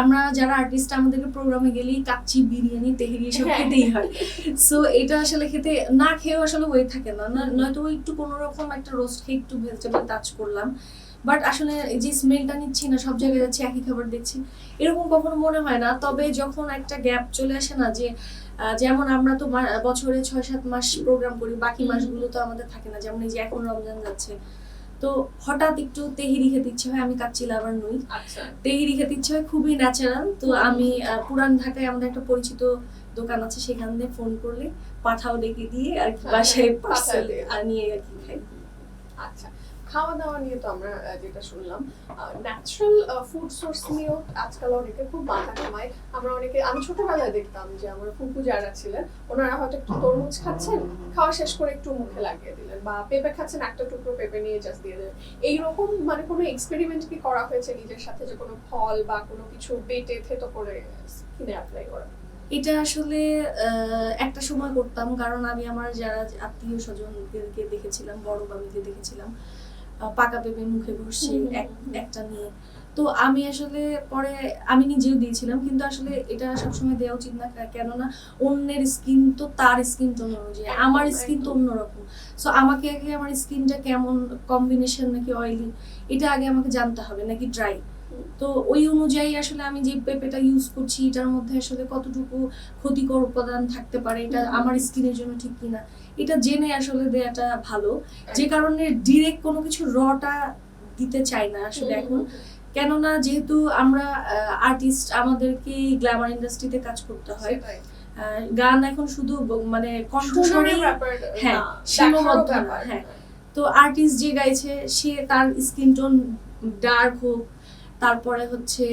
আমরা যারা আর্টিস্ট আমাদেরকে প্রোগ্রামে গেলেই কাচ্চি বিরিয়ানি তেহেরি এসব হ্যাঁ। খেতেই হয়। সো এটা আসলে খেতে না খেয়েও আসলে হয়ে থাকে না। নয়তো একটু কোনো রকম একটা রোস্ট খেয়ে একটু ভেজিটেবল টাচ করলাম। বাট আসলে যে স্মেলটা নিচ্ছি না সব জায়গায় যাচ্ছি একই খাবার দেখছি এরকম কখনো মনে হয় না। তবে যখন একটা গ্যাপ চলে আসে না যে যেমন আমরা তো বছরে ছয় সাত মাস প্রোগ্রাম করি বাকি মাসগুলো তো আমাদের থাকে না। যেমন এই যে এখন রমজান যাচ্ছে তো হঠাৎ একটু তেহিরি খেতে ইচ্ছে হয় আমি কাচ্চি লাভার নই। তেহিরি খেতে ইচ্ছে হয় খুবই ন্যাচারাল তো আমি পুরান ঢাকায় আমাদের একটা পরিচিত দোকান আছে সেখান দিয়ে ফোন করলে পাঠাও ডেকে দিয়ে আর কি হ্যাঁ, বাসায় পার্সেল। নিয়ে আর কি খাই। আচ্ছা খাওয়া দাওয়া নিয়ে তো আমরা যেটা শুনলাম ন্যাচারাল ফুড সোর্স নিয়েও আজকাল অনেকে খুব মাথা কামায়। আমরা অনেকে, আমি ছোটবেলায় দেখতাম যে আমার ফুপু যারা ছিলেন, ওনারা হয়তো একটু তরমুজ খাচ্ছেন, খাওয়া শেষ করে একটু মুখে লাগিয়ে দিলেন বা পেঁপে খাচ্ছেন, একটা টুকরো পেঁপে নিয়ে জাস্ট দিয়ে দিলেন। এইরকম মানে কোনো এক্সপেরিমেন্ট কি করা হয়েছে নিজের সাথে যে কোনো ফল বা কোনো কিছু বেটে থেতো করে স্কিনে অ্যাপ্লাই করা? এটা আসলে একটা সময় করতাম, কারণ আমি আমার যারা আত্মীয় স্বজনদেরকে দেখেছিলাম, বড় বাবিকে দেখেছিলাম পাকা পেঁপে মুখে এক- একটা নিয়ে। তো আমি আসলে পরে আমি নিজেও দিয়েছিলাম কিন্তু আসলে এটা সবসময় দেওয়া উচিত না কেননা অন্যের স্কিন তো তার স্কিন তো অনুযায়ী আমার স্কিন তো অন্যরকম। সো আমাকে আগে আমার স্কিনটা কেমন কম্বিনেশন নাকি অয়েলি এটা আগে আমাকে জানতে হবে নাকি ড্রাই। তো ওই অনুযায়ী আসলে আমি যে পেঁপেটা ইউজ করছি এটার মধ্যে আসলে কতটুকু ক্ষতিকর উপাদান থাকতে পারে এটা আমার স্কিনের জন্য ঠিক কিনা এটা জেনে আসলে দেয়াটা ভালো। যে কারণে ডিরেক্ট কোনো কিছু রটা দিতে চাই না আসলে এখন। কেননা যেহেতু আমরা আর্টিস্ট আমাদেরকে গ্ল্যামার ইন্ডাস্ট্রিতে কাজ করতে হয় গান এখন শুধু মানে কণ্ঠস্বরে হ্যাঁ, সীমাবদ্ধ। হ্যাঁ। তো আর্টিস্ট যে গাইছে সে তার স্কিন টোন ডার্ক হোক তারপরে হচ্ছে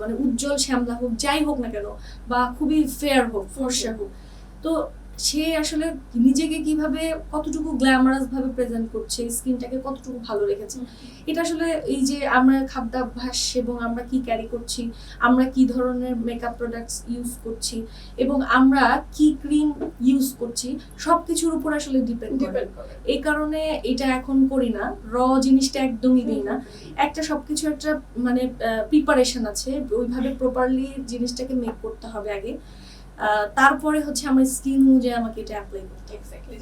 মানে উজ্জ্বল শ্যামলা হোক, যাই হোক না কেন, বা খুবই ফেয়ার হোক ফর্সা হোক। তো সে আসলে নিজেকে কীভাবে কতটুকু গ্ল্যামারাস ভাবে প্রেজেন্ট করছে স্কিনটাকে কতটুকু ভালো রেখেছে এটা আসলে এই যে আমরা খাদ্যাভ্যাস এবং আমরা কি ক্যারি করছি আমরা কি ধরনের মেকআপ প্রোডাক্টস ইউজ করছি এবং আমরা কি ক্রিম ইউজ করছি সব কিছুর উপর আসলে ডিপেন্ড করে। এই কারণে এটা এখন করি না র জিনিসটা একদমই দিই না। একটা সবকিছু একটা মানে প্রিপারেশন আছে ওইভাবে প্রপারলি জিনিসটাকে মেক করতে হবে আগে। তারপরে হচ্ছে আমার স্কিন অনুযায়ী আমাকে এটা অ্যাপ্লাই করতে Exactly.